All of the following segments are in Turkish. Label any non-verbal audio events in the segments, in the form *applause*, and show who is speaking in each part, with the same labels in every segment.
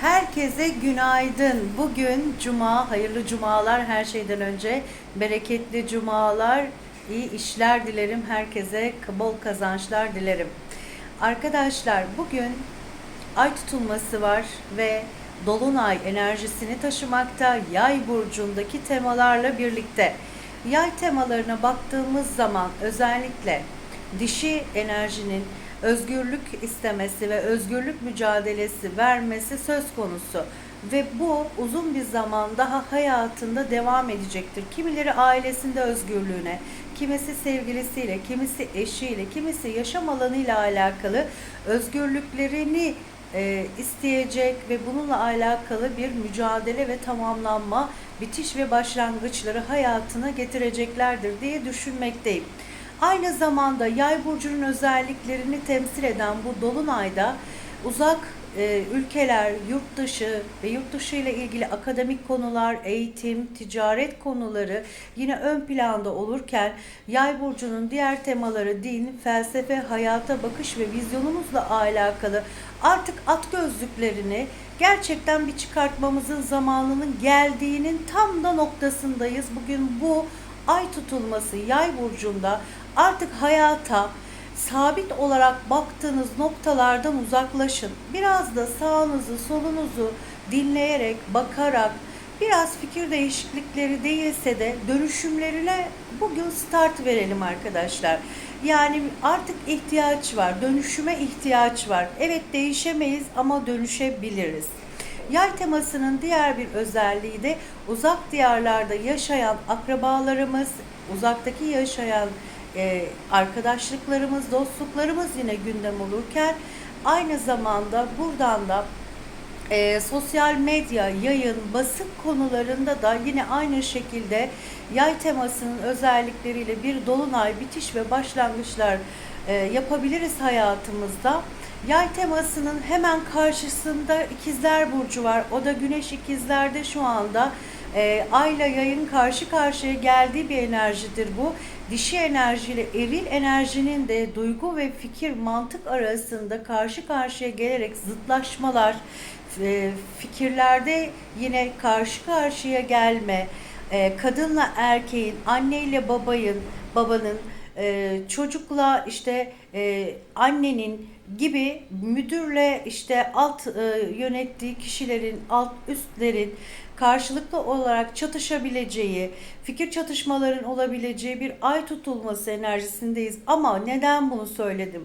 Speaker 1: Herkese günaydın. Bugün cuma, hayırlı cumalar her şeyden önce. Bereketli cumalar, iyi işler dilerim. Herkese bol kazançlar dilerim. Arkadaşlar bugün ay tutulması var ve dolunay enerjisini taşımakta yay burcundaki temalarla birlikte. Yay temalarına baktığımız zaman özellikle dişi enerjinin özgürlük istemesi ve özgürlük mücadelesi vermesi söz konusu ve bu uzun bir zaman daha hayatında devam edecektir. Kimileri ailesinde özgürlüğüne, kimisi sevgilisiyle, kimisi eşiyle, kimisi yaşam alanıyla alakalı özgürlüklerini e, isteyecek ve bununla alakalı bir mücadele ve tamamlanma, bitiş ve başlangıçları hayatına getireceklerdir diye düşünmekteyim. Aynı zamanda yay burcunun özelliklerini temsil eden bu dolunayda uzak e, ülkeler, yurt dışı ve yurt dışı ile ilgili akademik konular, eğitim, ticaret konuları yine ön planda olurken yay burcunun diğer temaları din, felsefe, hayata bakış ve vizyonumuzla alakalı artık at gözlüklerini gerçekten bir çıkartmamızın zamanının geldiğinin tam da noktasındayız. Bugün bu ay tutulması yay burcunda artık hayata sabit olarak baktığınız noktalardan uzaklaşın. Biraz da sağınızı, solunuzu dinleyerek, bakarak, biraz fikir değişiklikleri değilse de dönüşümlerine bugün start verelim arkadaşlar. Yani artık ihtiyaç var, dönüşüme ihtiyaç var. Evet değişemeyiz ama dönüşebiliriz. Yay temasının diğer bir özelliği de uzak diyarlarda yaşayan akrabalarımız, uzaktaki yaşayan e, arkadaşlıklarımız, dostluklarımız yine gündem olurken aynı zamanda buradan da e, sosyal medya, yayın, basın konularında da yine aynı şekilde yay temasının özellikleriyle bir dolunay, bitiş ve başlangıçlar e, yapabiliriz hayatımızda. Yay temasının hemen karşısında ikizler burcu var. O da güneş ikizlerde şu anda. E, ayla yayın karşı karşıya geldiği bir enerjidir bu. Dişi enerjiyle eril enerjinin de duygu ve fikir mantık arasında karşı karşıya gelerek zıtlaşmalar, e, fikirlerde yine karşı karşıya gelme, e, kadınla erkeğin, anneyle babayın, babanın, e, çocukla işte annenin gibi müdürle işte alt yönettiği kişilerin, alt üstlerin karşılıklı olarak çatışabileceği, fikir çatışmaların olabileceği bir ay tutulması enerjisindeyiz. Ama neden bunu söyledim?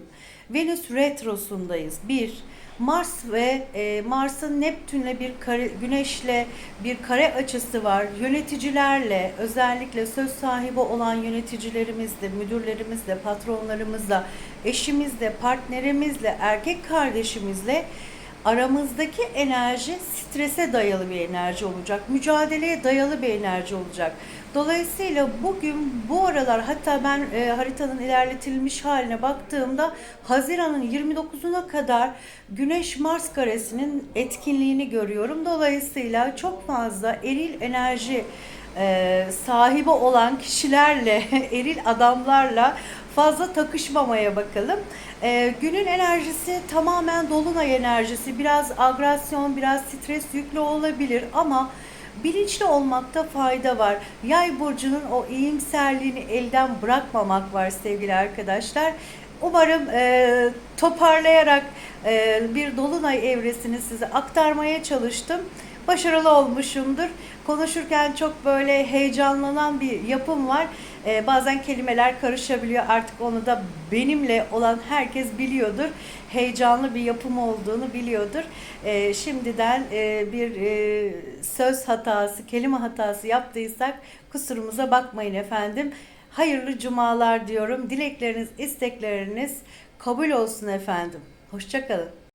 Speaker 1: Venüs retrosundayız. Bir, Mars ve e, Mars'ın Neptün'le bir kare, Güneş'le bir kare açısı var. Yöneticilerle, özellikle söz sahibi olan yöneticilerimizle, müdürlerimizle, patronlarımızla, eşimizle, partnerimizle, erkek kardeşimizle aramızdaki enerji strese dayalı bir enerji olacak. Mücadeleye dayalı bir enerji olacak. Dolayısıyla bugün bu aralar hatta ben e, haritanın ilerletilmiş haline baktığımda Haziran'ın 29'una kadar Güneş Mars karesinin etkinliğini görüyorum. Dolayısıyla çok fazla eril enerji e, sahibi olan kişilerle, *laughs* eril adamlarla fazla takışmamaya bakalım. E, günün enerjisi tamamen dolunay enerjisi. Biraz agresyon, biraz stres yüklü olabilir ama bilinçli olmakta fayda var. Yay burcunun o iyimserliğini elden bırakmamak var sevgili arkadaşlar. Umarım e, toparlayarak e, bir dolunay evresini size aktarmaya çalıştım. Başarılı olmuşumdur. Konuşurken çok böyle heyecanlanan bir yapım var. E, bazen kelimeler karışabiliyor. Artık onu da benimle olan herkes biliyordur. Heyecanlı bir yapım olduğunu biliyordur. E, şimdiden e, bir e, söz hatası, kelime hatası yaptıysak kusurumuza bakmayın efendim. Hayırlı cumalar diyorum. Dilekleriniz, istekleriniz kabul olsun efendim. Hoşçakalın.